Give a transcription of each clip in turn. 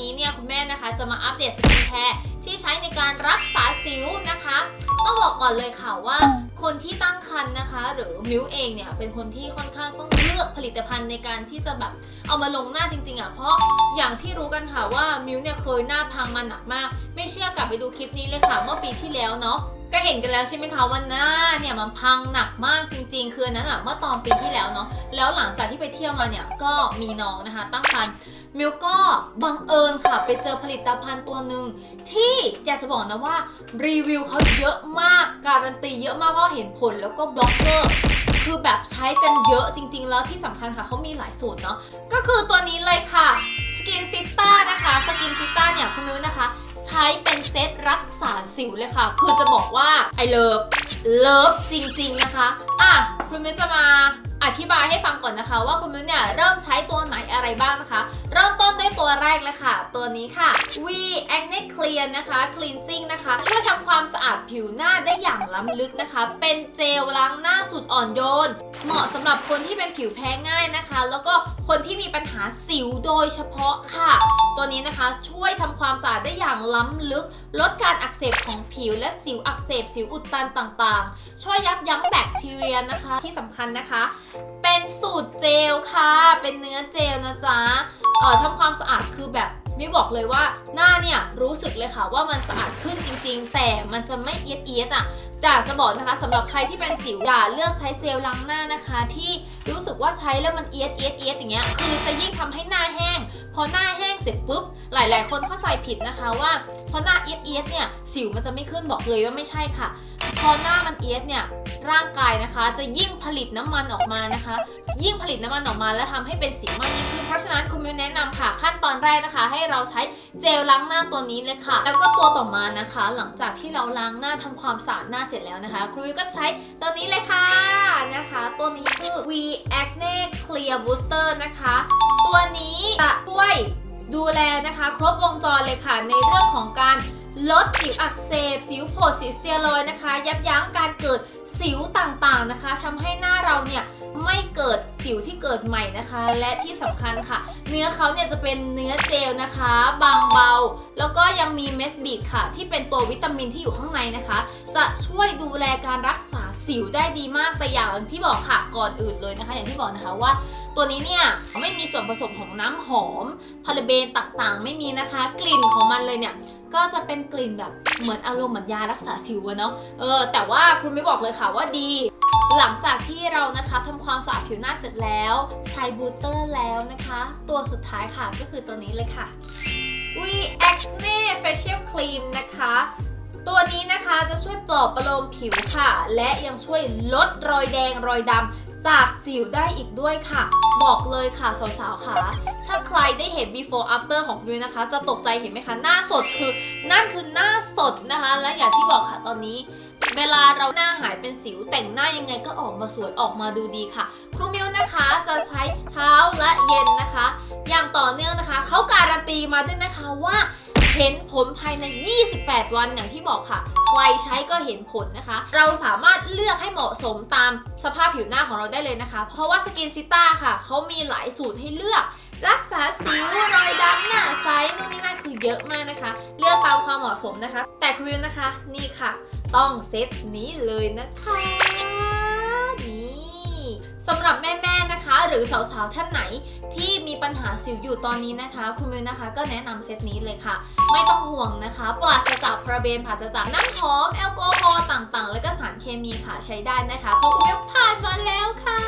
นี้เนี่ยคุณแม่นะคะจะมาอัปเดตสกินแคร์ที่ใช้ในการรักษาสิวนะคะต้องบอกก่อนเลยค่ะว่าคนที่ตั้งครรภ์นะคะ หรือมิวเองเนี่ยเป็นคนที่ค่อนข้างต้องเลือกผลิตภัณฑ์ในการที่จะแบบเอามาลงหน้าจริงๆอะเพราะอย่างที่รู้กันค่ะว่ามิวเนี่ยเคยหน้าพังมาหนักมาก ไม่เชื่อกลับไปดูคลิปนี้เลยค่ะ เมื่อปีที่แล้วเนาะก็เห็นกันแล้วใช่ไหมคะว่าหน้าเนี่ยมันพังหนักมากจริงๆ คือนนั้นอะเมื่อตอนปีที่แล้วเนาะแล้วหลังจากที่ไปเที่ยวมาเนี่ยก็มีน้องนะคะ ตั้งครรภ์ มิวก็บังเอิญค่ะ ไปเจอผลิตภัณฑ์ตัวหนึ่งที่อยากจะบอกนะว่ารีวิวเขาเยอะมากการันตีเยอะมากเพราะเห็นผลแล้วก็บล็อกเกอร์คือแบบใช้กันเยอะจริง ๆ แล้วที่สำคัญค่ะเขามีหลายสูตรเนาะก็คือตัวนี้เลยค่ะสกินซิต้านะคะสกินซิต้าเนี่ยคุณนุ้ยนะคะใช้เป็นเซตรักษาสิวเลยค่ะ คือจะบอกว่าไอเลิฟเลิฟจริง ๆ นะคะ อะ คุณมิ้จะมา ธิบายให้ฟังก่อนนะคะ ว่าคุณมิ้วเนี่ยเริ่มใช้ตัวไหนอะไรบ้างนะคะ เริ่มต้นด้วยตัวแรกเลยค่ะ ตัวนี้ค่ะ V Acne Clear นะคะ Cleansing นะคะ ช่วยทำความสะอาดผิวหน้าได้อย่างล้ำลึกนะคะ เป็นเจลล้างหน้าสุดอ่อนโยน เหมาะสำหรับคนที่เป็นผิวแพ้ง่ายนะคะ แล้วก็คนที่มีปัญหาสิวโดยเฉพาะค่ะ ตัวนี้นะคะช่วยทำความสะอาดได้อย่างล้ำลึก ลดการอักเสบของผิวและสิวอักเสบสิวอุดตันต่างๆ ช่วยยับยั้งแบคทีเรียนะคะ ที่สำคัญนะคะ เป็นสูตรเจลค่ะ เป็นเนื้อเจลนะจ๊ะเอ่อทำความสะอาดคือแบบมิวบอกเลยว่าหน้าเนี่ยรู้สึกเลยค่ะว่ามันสะอาดขึ้นจริง ๆ แต่มันจะไม่เอียดเอียดๆอะจากจะบอกนะคะสำหรับใครที่เป็นสิวอย่าเลือกใช้เจลล้างหน้านะคะ ที่รู้สึกว่าใช้แล้วมันเอียดเอียดเอียดอย่างเงี้ยคือจะยิ่งทำให้หน้าแห้ง พอหน้าแห้งเสร็จปุ๊บหลาย ๆ คนเข้าใจผิดนะคะว่าพอหน้าเอียดเอียดเนี่ยสิวมันจะไม่ขึ้นบอกเลยว่าไม่ใช่ค่ะ พอหน้ามันเอียดเนี่ยร่างกายนะคะ จะยิ่งผลิตน้ำมันออกมานะคะ ยิ่งผลิตน้ำมันออกมาแล้วทำให้เป็นสิวมากยิ่งขึ้นเพราะฉะนั้นคุณมิวแนะนำค่ะ ขั้นตอนแรกนะคะ ให้เราใช้เจลล้างหน้าตัวนี้เลยค่ะ แล้วก็ตัวต่อมานะคะ หลังจากที่เราล้างหน้าทำความสะอาดหน้าเสร็จแล้วนะคะคุณมิวก็ใช้ตัวนี้เลยค่ะนะคะ ตัวนี้คือ V Acne Clear Booster นะคะ ตัวนี้จะช่วยดูแลนะคะ ครบวงจรเลยค่ะในเรื่องของการ ลดสิวอักเสบ สิวโผดสิวสเตียรอยนะคะ ยับยั้งการเกิดสิวต่างๆนะคะทำให้หน้าเราเนี่ยไม่เกิดสิวที่เกิดใหม่นะคะ และที่สำคัญค่ะ เนื้อเขาเนี่ยจะเป็นเนื้อเจลนะคะ บางเบา แล้วก็ยังมีเมสบีดค่ะ ที่เป็นตัววิตามินที่อยู่ข้างในนะคะ จะช่วยดูแลการรักษาสิวได้ดีมากแต่อย่างที่บอกค่ะก่อนอื่นเลยนะคะ อย่างที่บอกนะคะว่าตัวนี้เนี่ยไม่มีส่วนผสมของน้ำหอมพาราเบนต่างๆ ไม่มีนะคะ กลิ่นของมันเลยเนี่ย ก็จะเป็นกลิ่นแบบเหมือนอารมณ์เหมือนยารักษาสิวอะเนาะเออแต่ว่าคุณไม่บอกเลยค่ะว่าดี หลังจากที่เรานะคะทำความสะอาดผิวหน้าเสร็จแล้ว ใช้บูเตอร์แล้วนะคะ ตัวสุดท้ายค่ะก็คือตัวนี้เลยค่ะ V Acne Facial Cream นะคะ ตัวนี้นะคะจะช่วยปลอบประโลมผิวค่ะ และยังช่วยลดรอยแดงรอยดำจากสิวได้อีกด้วยค่ะ บอกเลยค่ะสาวๆค่ะ ได้เห็น before after ของคุณนะคะ จะตกใจเห็นไหมคะ หน้าสดคือ นั่นคือหน้าสดนะคะ และอย่างที่บอกค่ะตอนนี้ เวลาเราหน้าหายเป็นสิวแต่งหน้ายังไงก็ออกมาสวยออกมาดูดีค่ะ ครูมิวนะคะจะใช้เท้าและเย็นนะคะ อย่างต่อเนื่องนะคะ เขาการันตีมาด้วยนะคะว่า เห็นผลภายใน 28 วันอย่างที่บอกค่ะ ใครใช้ก็เห็นผลนะคะ เราสามารถเลือกให้เหมาะสมตามสภาพผิวหน้าของเราได้เลยนะคะ เพราะว่าสกินซิต้าค่ะ เขามีหลายสูตรให้เลือก รักษาสิวรอยดำหน้าใสนู่นนี่นั่นคือเยอะมากนะคะ เลือกตามความเหมาะสมนะคะ แต่คุณวิวนะคะนี่ค่ะ ต้องเซตนี้เลยนะคะ สำหรับแม่ๆนะคะ หรือสาวๆท่านไหนที่มีปัญหาสิวอยู่ตอนนี้นะคะ คุณวิวนะคะก็แนะนำเซตนี้เลยค่ะ ไม่ต้องห่วงนะคะปราศจากพาราเบนปราศจากน้ำหอม แอลกอฮอล์ต่างๆ และก็สารเคมีค่ะใช้ได้นะคะเพราะคุณวิวผ่านมาแล้วค่ะ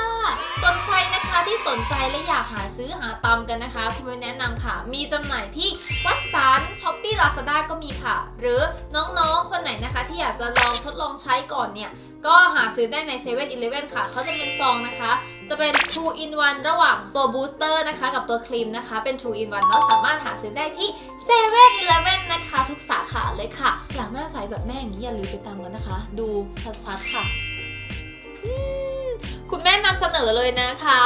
ส่วนใครนะคะที่สนใจและอยากหาซื้อหาตามกันนะคะ คุณวิวแนะนำค่ะ มีจำหน่ายที่วัดสันช้อปปี้ลาซาด้าก็มีค่ะ หรือน้องๆคนไหนนะคะ ที่อยากจะลองทดลองใช้ก่อนเนี่ย ก็หาซื้อได้ใน7 e เ e ่ e อค่ะ เขาจะเป็นซองนะคะ จะเป็น2 in 1ระหว่างตัวบูสเตอร์นะคะ กับตัวครีมนะคะ เป็น2 in 1เนาะสามารถหาซื้อได้ที่7 e เ e ่ e อนะคะ ทุกสาขาเลยค่ะ อยากหน้าใสแบบแม่อย่างนี้อย่าลืมไปตามกันนะคะ ดูชัดๆค่ะ คุณแม่นำเสนอเลยนะคะ